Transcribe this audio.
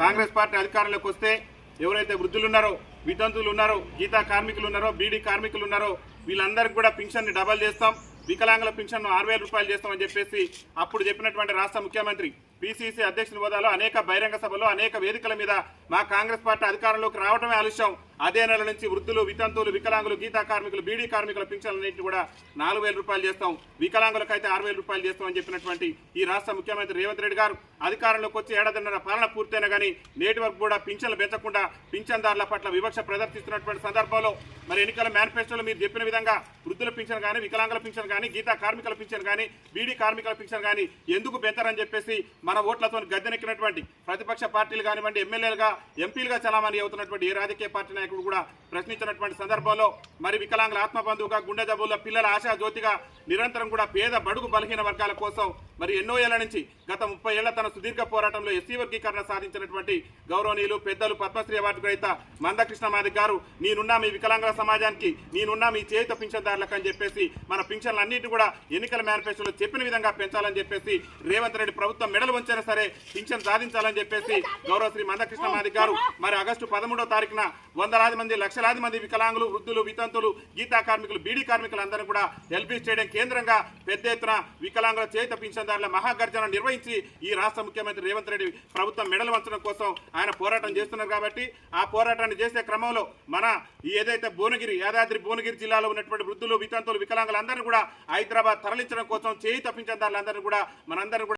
Congress party అధికారంలోకి వస్తే ఎవరైతే వృద్ధులు ఉన్నారో వితంతులు ఉన్నారో గీతా కార్మికులు ఉన్నారో బీడీ కార్మికులు ఉన్నారో వీళ్ళందరికీ కూడా పింఛన్ని డబల్ చేస్తాం. వికలాంగుల పింఛన్ను ఆరు రూపాయలు చేస్తామని చెప్పేసి అప్పుడు చెప్పినటువంటి రాష్ట్ర ముఖ్యమంత్రి పిసిసి అధ్యక్షుల హోదాలో అనేక బహిరంగ సభలో అనేక వేదికల మీద మా కాంగ్రెస్ పార్టీ అధికారంలోకి రావడమే ఆలస్యం అదే నెల నుంచి వృద్ధులు వితంతువులు వికలాంగులు గీతా కార్మికులు బీడీ కార్మికుల పింఛన్లన్నింటినీ కూడా నాలుగు వేల రూపాయలు చేస్తాం. వికలాంగులకు అయితే ఆరు వేల రూపాయలు చేస్తామని చెప్పినటువంటి ఈ రాష్ట్ర ముఖ్యమంత్రి రేవంత్ రెడ్డి గారు అధికారంలోకి వచ్చి ఏడాదిన్నర పాలన పూర్తయినా కానీ నేటి వరకు కూడా పింఛన్లు పెంచకుండా పింఛన్దారుల పట్ల వివక్ష ప్రదర్శిస్తున్నటువంటి సందర్భంలో మరి ఎన్నికల మేనిఫెస్టోలో మీరు చెప్పిన విధంగా వృద్ధుల పింఛన్ కానీ వికలాంగుల పింఛన్ కానీ గీతా కార్మికుల పింఛన్ కానీ బీడీ కార్మికుల పింఛన్ కానీ ఎందుకు పెంచారని చెప్పేసి మన ఓట్లతో గద్దెనెక్కినటువంటి ప్రతిపక్ష పార్టీలు కానివ్వండి ఎమ్మెల్యేలుగా ఎంపీలుగా చలామణి అవుతున్నటువంటి ఏ రాజకీయ పార్టీ నాయకుడు కూడా ప్రశ్నించినటువంటి సందర్భంలో మరి వికలాంగుల ఆత్మబంధువుగా గుండె జబ్బుల పిల్లల ఆశా జ్యోతిగా నిరంతరం కూడా పేద బడుగు బలహీన వర్గాల కోసం మరి ఎన్నో ఏళ్ళ నుంచి గత ముప్పై ఏళ్ళ తన సుదీర్ఘ పోరాటంలో ఎస్సీ వర్గీకరణ సాధించినటువంటి గౌరవనీయులు పెద్దలు పద్మశ్రీ అవార్డు గ్రహీత మందకృష్ణ మాదిక్ గారు నేనున్నా మీ వికలాంగుల సమాజానికి నేనున్నా మీ చేయుత పింఛన్దారులకు అని చెప్పేసి మన పింఛన్లు అన్నిటి కూడా ఎన్నికల మేనిఫెస్టోలో చెప్పిన విధంగా పెంచాలని చెప్పేసి రేవంత్ రెడ్డి ప్రభుత్వం మెడలు వంచైనా సరే పింఛన్ సాధించాలని చెప్పేసి గౌరవ శ్రీ మందకృష్ణ మాది గారు. మరి ఆగస్టు పదమూడో తారీఖున వందలాది మంది లక్షలాది మంది వికలాంగులు వృద్ధులు వితంతులు గీతా కార్మికులు బీడీ కార్మికులు అందరూ కూడా ఎల్పీ స్టేడియం కేంద్రంగా పెద్ద ఎత్తున వికలాంగుల చేత పింఛన్దారుల మహాగర్జన నిర్వహించి ఈ రాష్ట్ర ముఖ్యమంత్రి రేవంత్ రెడ్డి ప్రభుత్వం మెడలు వంచడం కోసం ఆయన పోరాటం చేస్తున్నారు కాబట్టి ఆ పోరాటాన్ని చేసే క్రమంలో మన ఏదైతే భువనగిరి యాదాద్రి భువనగిరి జిల్లాలో ఉన్నటువంటి వృద్ధులు వితంతులు వికలాంగులందరినీ కూడా హైదరాబాద్ తరలించడం కోసం చేయి తప్పించే దారులందరినీ కూడా మనందరినీ కూడా